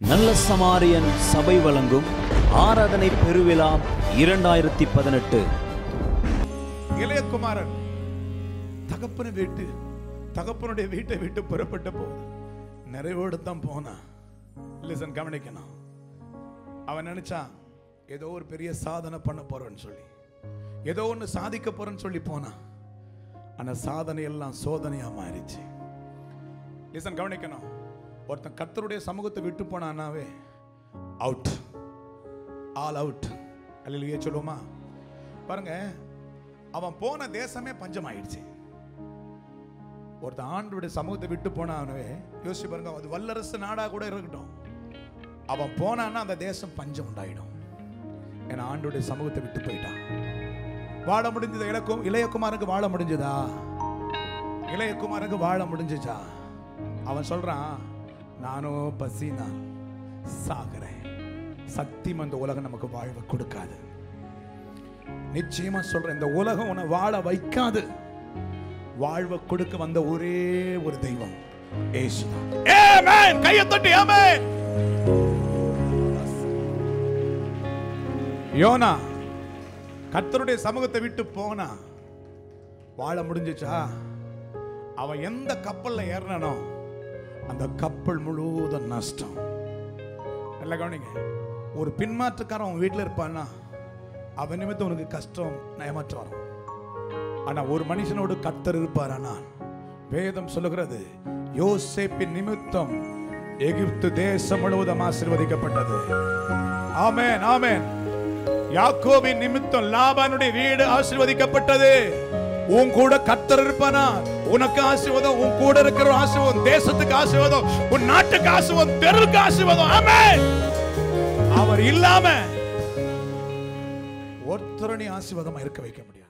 நல்ல சமாரியன் சபை வழங்கும் ஆராதனை பெருவிழா இரண்டாயிரத்தி பதினெட்டு. இளையகுமாரன் தகப்பன வீட்டு தகப்பனுடைய வீட்டை விட்டு புறப்பட்ட போது நிறைவோடு தான் போனான் லிசன் கவனிக்கணும். அவன் நினைச்சான் ஏதோ ஒரு பெரிய சாதனை பண்ண போறேன்னு சொல்லி. ஏதோ ஒன்று சாதிக்க போறேன்னு சொல்லி போனான் ஆனால் சாதனை எல்லாம் சோதனையா மாறிச்சு. லிசன் கவனிக்கணும். ஒருத்தன் கர்த்தருடைய சமூகத்தை விட்டு போனானாவே அவுட் ஆல் அவுட் அல்லையே சொல்லுவோமா? பாருங்க அவன் போன தேசமே பஞ்சம் ஆயிடுச்சு ஒருத்தன் ஆண்டுடைய சமூகத்தை விட்டு போனானவே யோசிச்சு பாருங்க அது வல்லரசு நாடா கூட இருக்கட்டும். அவன் போனான்னா அந்த தேசம் பஞ்சம் உண்டாயிடும். ஏன்னா ஆண்டுடைய சமூகத்தை விட்டு போயிட்டான். வாழ முடிஞ்சது? இலக்கும் இளையகுமாருக்கு வாழ முடிஞ்சதா? இளையகுமாருக்கு வாழ முடிஞ்சுச்சா? அவன் சொல்றான் நானும் பசினா சாகிறேன். சத்தியம் அந்த உலகம் நமக்கு வாழ்வை கொடுக்காது. நிச்சயமா சொல்றேன் இந்த உலகம் உன்னை வாழ வைக்காது. வாழ்வை கொடுக்க வந்த ஒரே ஒரு தெய்வம் ஏசுதான். கையை தட்டி ஆமென் யோனா கர்த்தருடைய சமூகத்தை விட்டு போனா வாழ முடிஞ்சுச்சா? அவன் எந்த கப்பல்ல ஏறினானோ அந்த கப்பல் முழுவதும் நஷ்டம். நல்ல கவனிங்க. ஒரு பின்மாற்றக்காரன் அவன் வீட்டில் இருப்பான்னா அவன் நிமித்தம் உனக்கு கஷ்டம் நயமற்ற வரும். ஆனால் ஒரு மனுஷனோடு கர்த்தர் இருப்பார் ஆனால் வேதம் சொல்லுகிறது யோசேப்பின் நிமித்தம் எகிப்து தேசம் முழுவதும் ஆசீர்வதிக்கப்பட்டது. ஆமேன் ஆமேன். யாக்கோபின் நிமித்தம் லாபானுடைய வீடு ஆசீர்வதிக்கப்பட்டது. உன் கூட கத்தர் இருப்பானா உனக்கு ஆசீர்வாதம் உன் கூட இருக்கிற ஆசீர்வாதம் தேசத்துக்கு ஆசீர்வாதம் உன் நாட்டுக்கு ஆசீர்வாதம் தெருவுக்கு ஆசீர்வாதம். ஆமென். அவர் இல்லாம ஒருத்தரணி ஆசீர்வாதமா இருக்க வைக்க முடியாது.